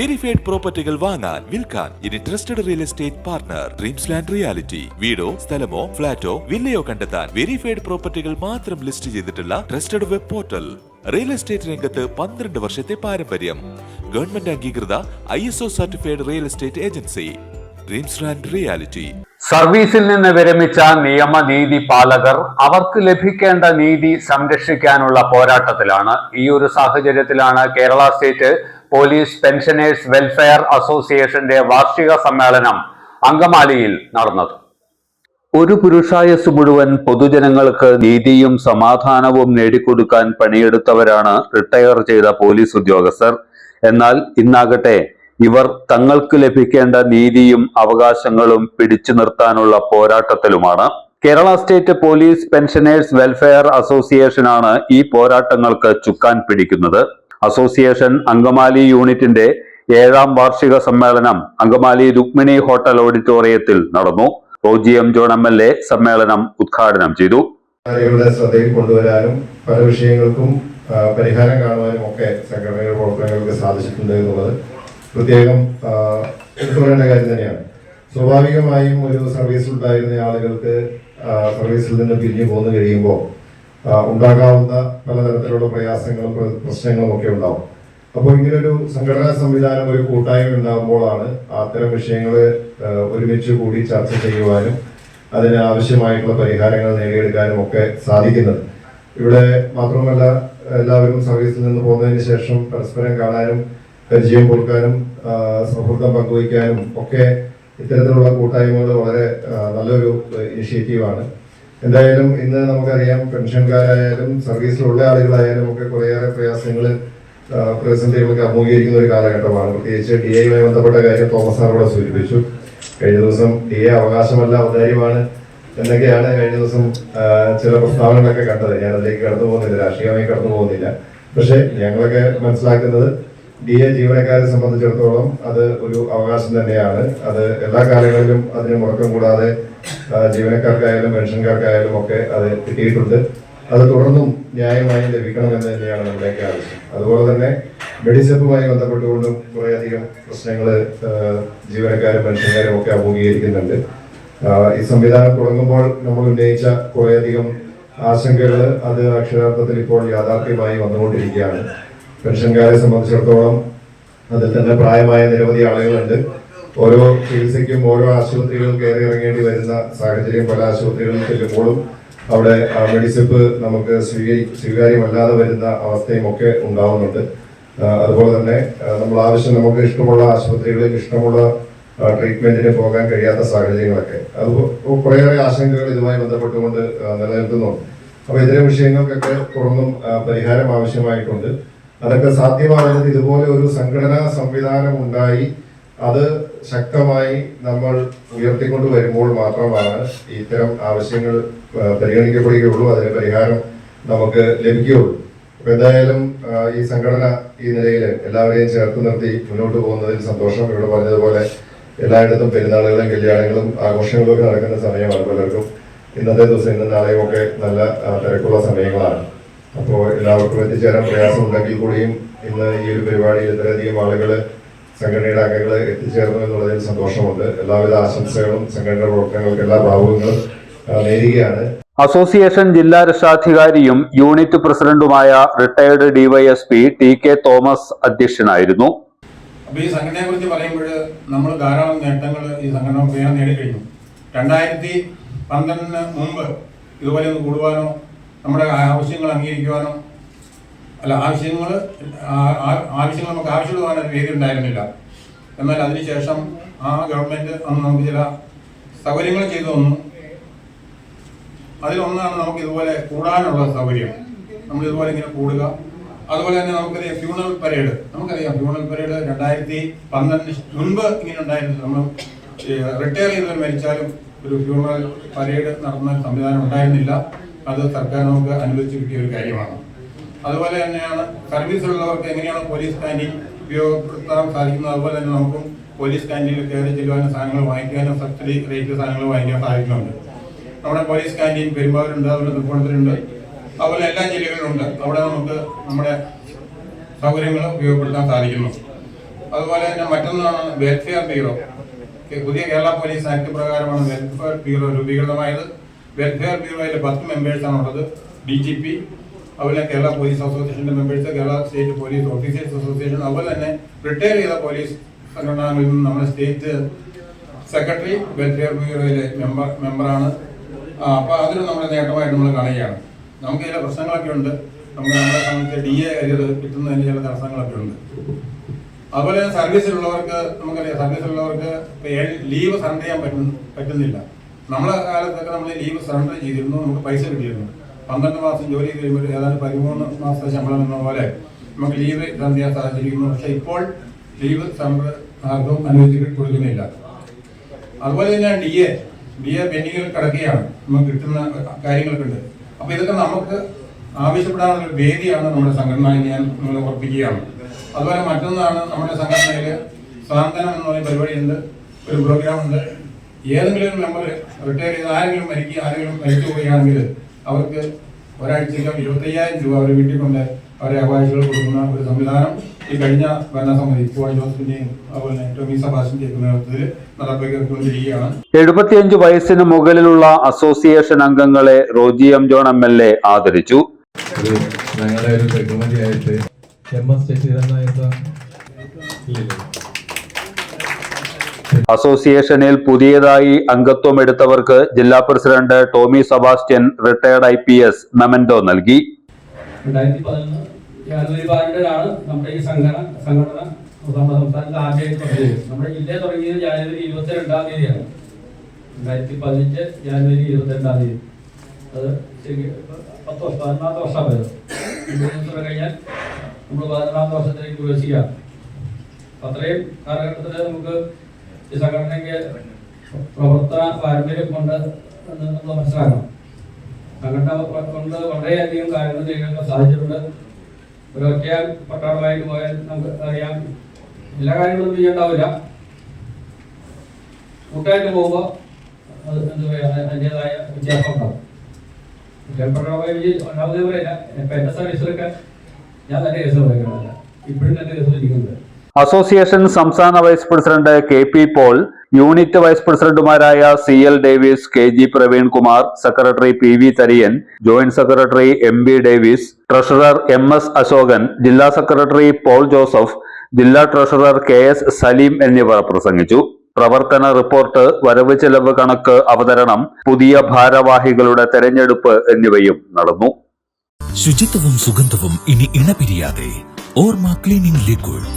verified പ്രോപ്പർട്ടികൾ വാങ്ങാൻ വിൽക്കാൻ ഇനി trusted real estate partner dreams land reality വീടോ സ്ഥലമോ ഫ്ളാറ്റോ വില്ലയോ കണ്ടെത്താൻ വെരിഫൈഡ് പ്രോപ്പർട്ടികൾ മാത്രം ലിസ്റ്റ് ചെയ്തിട്ടുള്ള trusted web portal real estate രംഗത്ത് പന്ത്രണ്ട് വർഷത്തെ പാരമ്പര്യം. ഗവൺമെന്റ് അംഗീകൃത I S O certified real estate agency dreams land reality സർവീസിൽ നിന്ന് വിരമിച്ച നിയമനീതി പാലകർ അവർക്ക് ലഭിക്കേണ്ട നീതി സംരക്ഷിക്കാനുള്ള പോരാട്ടത്തിലാണ്. ഈ ഒരു സാഹചര്യത്തിലാണ് Kerala state police pensioners welfare അസോസിയേഷന്റെ വാർഷിക സമ്മേളനം അങ്കമാലിയിൽ നടന്നത്. ഒരു പുരുഷായസ് മുഴുവൻ പൊതുജനങ്ങൾക്ക് നീതിയും സമാധാനവും നേടിക്കൊടുക്കാൻ പണിയെടുത്തവരാണ് റിട്ടയർ ചെയ്ത പോലീസ് ഉദ്യോഗസ്ഥർ. എന്നാൽ ഇന്നാകട്ടെ ഇവർ തങ്ങൾക്ക് ലഭിക്കേണ്ട നീതിയും അവകാശങ്ങളും പിടിച്ചു നിർത്താനുള്ള പോരാട്ടത്തിലുമാണ്. Kerala state police pensioners welfare അസോസിയേഷനാണ് ഈ പോരാട്ടങ്ങൾക്ക് ചുക്കാൻ പിടിക്കുന്നത്. അസോസിയേഷൻ അങ്കമാലി യൂണിറ്റിന്റെ ഏഴാം വാർഷിക സമ്മേളനം അങ്കമാലി രുക്മിണി ഹോട്ടൽ ഓഡിറ്റോറിയത്തിൽ നടന്നു. Roji M John M L A സമ്മേളനം ഉദ്ഘാടനം ചെയ്തു. ശ്രദ്ധയിൽ കൊണ്ടുവരാനും പല വിഷയങ്ങൾക്കും പരിഹാരം കാണുവാനും ഒക്കെ സംഘടനയുടെ പ്രവർത്തനങ്ങൾക്ക് സാധിച്ചിട്ടുണ്ട് എന്നുള്ളത് പ്രത്യേകം പറയേണ്ട കാര്യം തന്നെയാണ്. സ്വാഭാവികമായും ഒരു സർവീസിൽ ഉണ്ടായിരുന്ന ആളുകൾക്ക് സർവീസിൽ നിന്ന് പിരിഞ്ഞു പോന്നു കഴിയുമ്പോൾ ഉണ്ടാകാവുന്ന പലതരത്തിലുള്ള പ്രയാസങ്ങളും പ്രശ്നങ്ങളും ഒക്കെ ഉണ്ടാവും. അപ്പോൾ ഇങ്ങനൊരു സംഘടനാ സംവിധാനം ഒരു കൂട്ടായ്മ ഉണ്ടാകുമ്പോഴാണ് അത്തരം വിഷയങ്ങൾ ഒരുമിച്ച് കൂടി ചർച്ച ചെയ്യുവാനും അതിന് ആവശ്യമായിട്ടുള്ള പരിഹാരങ്ങൾ നേടിയെടുക്കാനും ഒക്കെ സാധിക്കുന്നത്. ഇവിടെ മാത്രമല്ല എല്ലാവരും സർവീസിൽ നിന്ന് പോകുന്നതിന് ശേഷം പരസ്പരം കാണാനും പരിചയം കൊടുക്കാനും സൗഹൃദം പങ്കുവയ്ക്കാനും ഒക്കെ ഇത്തരത്തിലുള്ള കൂട്ടായ്മകൾ വളരെ നല്ലൊരു ഇനിഷ്യേറ്റീവാണ് എന്തായാലും ഇന്ന് നമുക്കറിയാം പെൻഷൻകാരായാലും സർവീസിലുള്ള ആളുകളായാലും ഒക്കെ കുറേയേറെ പ്രയാസങ്ങൾ പ്രതിസന്ധികളൊക്കെ അഭിമുഖീകരിക്കുന്ന ഒരു കാലഘട്ടമാണ്. പ്രത്യേകിച്ച് ഡി എയുമായി ബന്ധപ്പെട്ട കാര്യം തോമസ് സാറോട് സൂചിപ്പിച്ചു. കഴിഞ്ഞ ദിവസം ഡി എ അവകാശമല്ല ഔദാര്യമാണ് എന്നൊക്കെയാണ് കഴിഞ്ഞ ദിവസം ചില പ്രസ്താവനകളൊക്കെ കണ്ടത്. ഞാൻ അതിലേക്ക് കടന്നു പോകുന്നില്ല രാഷ്ട്രീയമായി കടന്നു പോകുന്നില്ല പക്ഷെ ഞങ്ങളൊക്കെ മനസ്സിലാക്കുന്നത് ഡി എ ജീവനക്കാരെ സംബന്ധിച്ചിടത്തോളം അത് ഒരു അവകാശം തന്നെയാണ്. അത് എല്ലാ കാലങ്ങളിലും അതിന് മുടക്കം കൂടാതെ ജീവനക്കാർക്കായാലും പെൻഷൻകാർക്കായാലും ഒക്കെ അത് കിട്ടിയിട്ടുണ്ട്. അത് തുടർന്നും ന്യായമായി ലഭിക്കണമെന്ന് തന്നെയാണ് നമ്മുടെയൊക്കെ ആവശ്യം. അതുപോലെ തന്നെ മെഡിസെപ്പുമായി ബന്ധപ്പെട്ടുകൊണ്ടും കുറേയധികം പ്രശ്നങ്ങൾ ജീവനക്കാരും പെൻഷൻകാരും ഒക്കെ അഭിമുഖീകരിക്കുന്നുണ്ട്. ഈ സംവിധാനം തുടങ്ങുമ്പോൾ നമ്മൾ ഉന്നയിച്ച കുറേയധികം ആശങ്കകൾ അത് അക്ഷരാർത്ഥത്തിൽ ഇപ്പോൾ യാഥാർത്ഥ്യമായി വന്നുകൊണ്ടിരിക്കുകയാണ്. പെൻഷൻകാരെ സംബന്ധിച്ചിടത്തോളം അതിൽ തന്നെ പ്രായമായ നിരവധി ആളുകളുണ്ട്. ഓരോ ചികിത്സയ്ക്കും ഓരോ ആശുപത്രികൾ കയറി ഇറങ്ങേണ്ടി വരുന്ന സാഹചര്യം പല ആശുപത്രികളിൽ ചെല്ലുമ്പോഴും അവിടെ മെഡിസിപ്പ് നമുക്ക് സ്വീകരി സ്വീകാര്യമല്ലാതെ വരുന്ന അവസ്ഥയും ഒക്കെ ഉണ്ടാവുന്നുണ്ട്. അതുപോലെ തന്നെ നമ്മൾ ആവശ്യം നമുക്ക് ഇഷ്ടമുള്ള ആശുപത്രികളിൽ ഇഷ്ടമുള്ള ട്രീറ്റ്മെന്റിന് പോകാൻ കഴിയാത്ത സാഹചര്യങ്ങളൊക്കെ. അത് കുറേയേറെ ആശങ്കകൾ ഇതുമായി ബന്ധപ്പെട്ടുകൊണ്ട് നിലനിൽക്കുന്നുണ്ട്. അപ്പൊ ഇത്തരം വിഷയങ്ങൾക്കൊക്കെ തുറന്നും പരിഹാരം ആവശ്യമായിട്ടുണ്ട്. അതൊക്കെ സാധ്യമാകുന്നത് ഇതുപോലെ ഒരു സംഘടനാ സംവിധാനം ഉണ്ടായി അത് ശക്തമായി നമ്മൾ ഉയർത്തിക്കൊണ്ട് വരുമ്പോൾ മാത്രമാണ് ഇത്തരം ആവശ്യങ്ങൾ പരിഗണിക്കപ്പെടുകയുള്ളൂ. അതിന് പരിഹാരം നമുക്ക് ലഭിക്കുകയുള്ളൂ. അപ്പൊ എന്തായാലും ഈ സംഘടന ഈ നിലയിൽ എല്ലാവരെയും ചേർത്ത് നിർത്തി മുന്നോട്ട് പോകുന്നതിൽ സന്തോഷം. ഇവിടെ പറഞ്ഞതുപോലെ എല്ലായിടത്തും പെരുന്നാളുകളും കല്യാണങ്ങളും ആഘോഷങ്ങളും ഒക്കെ നടക്കുന്ന സമയമാണ് പലർക്കും ഇന്നത്തെ ദിവസം ഇന്നും നാളെയും ഒക്കെ നല്ല തിരക്കുള്ള സമയങ്ങളാണ്. അപ്പോൾ എല്ലാവർക്കും എത്തിച്ചേരാൻ പ്രയാസം ഉണ്ടെങ്കിൽ കൂടിയും ഇന്ന് ഈ ഒരു പരിപാടിയിൽ ഇത്രയധികം ആളുകൾ സംഘടനയുടെ അംഗങ്ങൾ എത്തിച്ചേർന്നു എന്നുള്ളതിൽ സന്തോഷമുണ്ട്. എല്ലാവിധ ആശംസകളും സംഘടന പ്രവർത്തനങ്ങൾക്ക് എല്ലാ ഭാവുകങ്ങളും നേരുകയാണ്. അസോസിയേഷൻ ജില്ലാ രക്ഷാധികാരിയും യൂണിറ്റ് പ്രസിഡന്റുമായ retired DYSP T K Thomas അധ്യക്ഷനായിരുന്നു. അപ്പോൾ ഈ സംഘടനയെ കുറിച്ച് പറയുമ്പോൾ നമ്മൾ ധാരാളം നേട്ടങ്ങൾ ഈ സംഘടന നേടിക്കഴിഞ്ഞു രണ്ടായിരത്തി പന്ത്രണ്ടിന് മുമ്പ് ഇതുപോലെ ഒന്ന് കൂടുവാനോ നമ്മുടെ ആവശ്യങ്ങൾ അംഗീകരിക്കുവാനോ അല്ല ആവശ്യങ്ങൾ ആവശ്യങ്ങൾ നമുക്ക് ആവശ്യമുള്ളതാണ് ഒരു വേദി ഉണ്ടായിരുന്നില്ല. എന്നാൽ അതിനുശേഷം ആ ഗവൺമെന്റ് അന്ന് നമുക്ക് ചില സൗകര്യങ്ങൾ ചെയ്തു തന്നു. അതിലൊന്നാണ് നമുക്ക് ഇതുപോലെ കൂടാനുള്ള സൗകര്യം. നമ്മൾ ഇതുപോലെ ഇങ്ങനെ കൂടുക. അതുപോലെ തന്നെ നമുക്കറിയാം ഫ്യൂണൽ പരേഡ് നമുക്കറിയാം ഫ്യൂണൽ പരേഡ് രണ്ടായിരത്തി പന്ത്രണ്ടിന് മുൻപ് ഇങ്ങനെ ഉണ്ടായിരുന്നു. നമ്മൾ റിട്ടയർ ചെയ്തവർ മരിച്ചാലും ഒരു ഫ്യൂണൽ പരേഡ് നടന്ന സംവിധാനം ഉണ്ടായിരുന്നില്ല. അത് സർക്കാർ നമുക്ക് അനുവദിച്ചു കിട്ടിയ ഒരു കാര്യമാണ്. അതുപോലെ തന്നെയാണ് സർവീസിലുള്ളവർക്ക് എങ്ങനെയാണ് പോലീസ് ക്യാന്റീൻ ഉപയോഗപ്പെടുത്താൻ സാധിക്കുന്നത്? അതുപോലെ തന്നെ നമുക്കും പോലീസ് ക്യാന്റീനിൽ കയറി ചെല്ലുവാനും സാധനങ്ങൾ വാങ്ങിക്കാനും സബ്സിഡി റേറ്റിൽ സാധനങ്ങൾ വാങ്ങിക്കാൻ സാധിക്കുന്നുണ്ട്. നമ്മുടെ പോലീസ് ക്യാന്റീൻ പെരുമ്പാവൂരുണ്ട് അതുപോലെ തൃപ്പൂണിത്തുണ്ട് അതുപോലെ എല്ലാ ജില്ലകളിലുണ്ട്. അവിടെ നമുക്ക് നമ്മുടെ സൗകര്യങ്ങൾ ഉപയോഗപ്പെടുത്താൻ സാധിക്കുന്നു. അതുപോലെ തന്നെ മറ്റൊന്നാണ് വെൽഫെയർ ബ്യൂറോ പുതിയ കേരള പോലീസ് ആക്ട് പ്രകാരമാണ് വെൽഫെയർ ബ്യൂറോ രൂപീകൃതമായത്. വെൽഫെയർ ബ്യൂറോയിലെ പത്ത് മെമ്പേഴ്സാണ് ഉള്ളത് ഡി ജി പി അതുപോലെ കേരള പോലീസ് അസോസിയേഷന്റെ members Kerala state police officers association അതുപോലെ തന്നെ റിട്ടയർ ചെയ്ത പോലീസ് സംഘടനകളിൽ നിന്ന് നമ്മുടെ സ്റ്റേറ്റ് സെക്രട്ടറി വെൽഫെയർ ബ്യൂറോയിലെ മെമ്പർ മെമ്പറാണ് അപ്പോൾ അതൊരു നമ്മുടെ നേട്ടമായിട്ട് നമ്മൾ കാണുകയാണ്. നമുക്ക് ചില പ്രശ്നങ്ങളൊക്കെ ഉണ്ട്. നമുക്ക് നമ്മുടെ സംബന്ധിച്ച് ഡി എ അരിയർ കിട്ടുന്നതിന് ചില തടസ്സങ്ങളൊക്കെ ഉണ്ട്. അതുപോലെ സർവീസിലുള്ളവർക്ക് നമുക്കറിയാം സർവീസിലുള്ളവർക്ക് ലീവ് സറണ്ടർ ചെയ്യാൻ പറ്റും പറ്റുന്നില്ല. നമ്മളെ കാലത്തൊക്കെ നമ്മൾ ലീവ് സറണ്ടർ ചെയ്തിരുന്നു നമുക്ക് പൈസ കിട്ടിയിരുന്നു. പന്ത്രണ്ട് മാസം ജോലി ചെയ്ത് കഴിയുമ്പോൾ ഏതാണ്ട് പതിമൂന്ന് മാസത്തെ ശമ്പളം എന്ന പോലെ നമുക്ക് ലീവ് സറണ്ടർ ചെയ്യാൻ സാധിച്ചിരിക്കുന്നു. പക്ഷേ ഇപ്പോൾ ലീവ് സറണ്ടർ ആർക്കും അനുവദിച്ച് കൊടുക്കുന്നില്ല. അതുപോലെ തന്നെ ഡി എ ഡി എ പെൻഡിങ്ങിൽ കിടക്കുകയാണ്. നമുക്ക് കിട്ടുന്ന കാര്യങ്ങളൊക്കെ ഉണ്ട്. അപ്പോൾ ഇതൊക്കെ നമുക്ക് ആവശ്യപ്പെടാനുള്ള വേദിയാണ് നമ്മുടെ സംഘടന എന്ന് ഞാൻ നിങ്ങൾ ഉറപ്പിക്കുകയാണ്. അതുപോലെ മറ്റൊന്നാണ് നമ്മുടെ സംഘടനയിൽ സാന്ത്വനം എന്ന് പറയുന്ന പരിപാടിയുണ്ട്. ഒരു പ്രോഗ്രാം ഉണ്ട്. ഏതെങ്കിലും മെമ്പർ റിട്ടയർ ചെയ്ത് ആരെങ്കിലും മരിക്കുക ആരെങ്കിലും മരിച്ചു പോവുകയാണെങ്കിൽ അവർക്ക് ഒരാഴ്ചയ്ക്കും ഇരുപത്തയ്യായിരം രൂപ അവരെ വീട്ടിൽ കൊണ്ട് അവരെ അവകാശികൾ കൊടുക്കുന്ന ഒരു സംവിധാനം ഈ കഴിഞ്ഞ ഭരണസമിതി പോൾ ജോസഫിന്റെയും അതുപോലെ തന്നെ ടോമി സബാസിന്റെയും നേതൃത്വത്തിൽ എഴുപത്തിയഞ്ചു എഴുപത്തിയഞ്ച് വയസ്സിന് മുകളിലുള്ള അസോസിയേഷൻ അംഗങ്ങളെ Roji M John M L A ആദരിച്ചു. ഞങ്ങളുടെ ഒരു ബഹുമതിയായിട്ട് എം എസ് ശശിധരൻ നായർ അസോസിയേഷനിൽ പുതിയതായി അംഗത്വം എടുത്തവർക്ക് ജില്ലാ president Tomy Sebastian retired I P S memento നൽകി. രണ്ടായിരത്തി പതിനഞ്ച് ജാനുവരി ഇരുപത്തിരണ്ടാം തീയതി. അത് ശരി പത്ത് വർഷം വർഷമായത് ഇരുപത് കഴിഞ്ഞാൽ നമ്മൾ പതിനൊന്നാമത്തെ വർഷത്തിലേക്ക് പ്രവേശിക്കാം അത്രയും കാലഘട്ടത്തിൽ നമുക്ക് ഈ സംഘടനയ്ക്ക് പ്രവർത്തന പാരമ്പര്യം കൊണ്ട് നമ്മൾ മനസ്സിലാക്കണം. സംഘടന കൊണ്ട് വളരെയധികം കാര്യങ്ങൾ ചെയ്യാൻ സാധിച്ചിട്ടുണ്ട്. ഒരു ഒറ്റയാൽ പട്ടാളമായിട്ട് പോയാൽ നമുക്ക് അറിയാം. എല്ലാ കാര്യങ്ങളും ചെയ്യണ്ടാവില്ല. കൂട്ടായിട്ട് പോകുമ്പോൾ അത് എന്താ പറയുക അതിന്റെതായ വ്യത്യാസം ഉണ്ടാവും. പട്ടാളമായി ഒന്നാമതേ പറയില്ല ഇപ്പം എന്റെ സർവീസിലൊക്കെ ഞാൻ തന്നെ കേസ് പറയുന്നില്ല ഇപ്പോഴും എന്റെ കേസ് ഇരിക്കുന്നത് അസോസിയേഷൻ സംസ്ഥാന vice president K P Paul unit vice പ്രസിഡന്റുമാരായ C L Davis K G Praveen Kumar secretary P V Thariyan joint secretary M B Davis treasurer M S Asokan ജില്ലാ സെക്രട്ടറി പോൾ ജോസഫ് ജില്ലാ treasurer K S Saleem എന്നിവർ പ്രസംഗിച്ചു. പ്രവർത്തന report വരവ് ചെലവ് കണക്ക് അവതരണം പുതിയ ഭാരവാഹികളുടെ തെരഞ്ഞെടുപ്പ് എന്നിവയും നടന്നു. ശുചിത്വവും സുഗന്ധവും ഇനി ഇണപിരിയാതെ. ഓർമ്മ ക്ലീനിംഗ് ലിക്വിഡ്.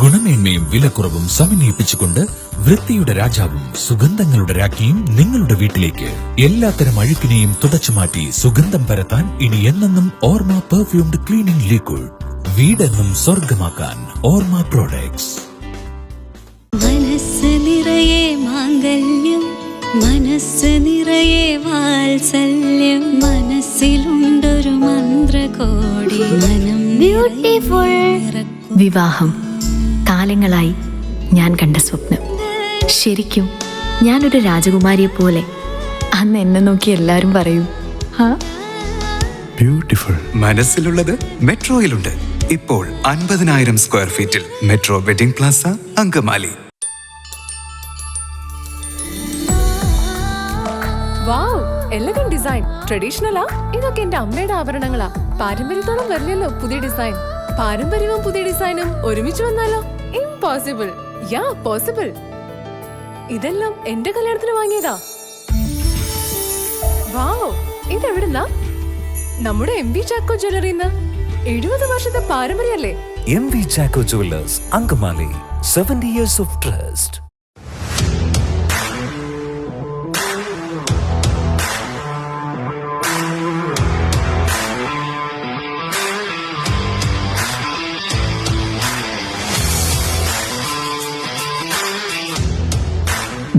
ഗുണമേന്മയും വിലക്കുറവും സമന്വയിപ്പിച്ചുകൊണ്ട് വൃത്തിയുടെ രാജാവും സുഗന്ധങ്ങളുടെ രാജ്ഞിയും നിങ്ങളുടെ വീട്ടിലേക്ക് എല്ലാത്തരം അഴുക്കിനെയും തുടച്ചുമാറ്റി സുഗന്ധം പരത്താൻ ഇനി എന്നെന്നും ഓർമ്മ പെർഫ്യൂംഡ് ക്ലീനിംഗ് ലിക്വിഡ് വീടെന്നും സ്വർഗമാക്കാൻ ഓർമ്മ പ്രോഡക്ട്സ് മനസ്സ് നിറയെ മാംഗല്യം മനസ്സ് നിറയെ വാത്സല്യം മനസ്സിലുണ്ടൊരു മന്ത്രകോടി മനം ബ്യൂട്ടിഫുൾ വിവാഹം. കാലങ്ങളായി ഞാൻ കണ്ട സ്വപ്നം. ശരിക്കും ഞാനൊരു രാജകുമാരിയെ പോലെ. അന്ന് എന്നെ നോക്കി എല്ലാവരും പറയും ബ്യൂട്ടിഫുൾ Beautiful. മനസ്സിലുള്ളത് മെട്രോയിലുണ്ട്. ഇപ്പോൾ അൻപതിനായിരം സ്ക്വയർ ഫീറ്റിൽ metro wedding plaza Angamaly. Wow elegant design. ട്രഡീഷണലാ? ഇതൊക്കെ എന്റെ അമ്മയുടെ ആഭരണങ്ങളാ. പാരമ്പര്യത്തോളം വരില്ലല്ലോ പുതിയ ഡിസൈൻ. പാരമ്പര്യവും പുതിയ ഡിസൈനും ഒരുമിച്ച് വന്നാലോ? ഇംപോസിബിൾ യാ പോസിബിൾ ഇതെല്ലാം എന്റെ കല്യാണത്തിന് വാങ്ങിയതാ. വാവ് ഇതെവിടുന്നാ? നമ്മുടെ എം വി ചാക്കോ ജ്വല്ലറിന്ന് എഴുപത് വർഷത്തെ പാരമ്പര്യല്ലേ M V Chacko jewellers Angamaly. Seventy years of trust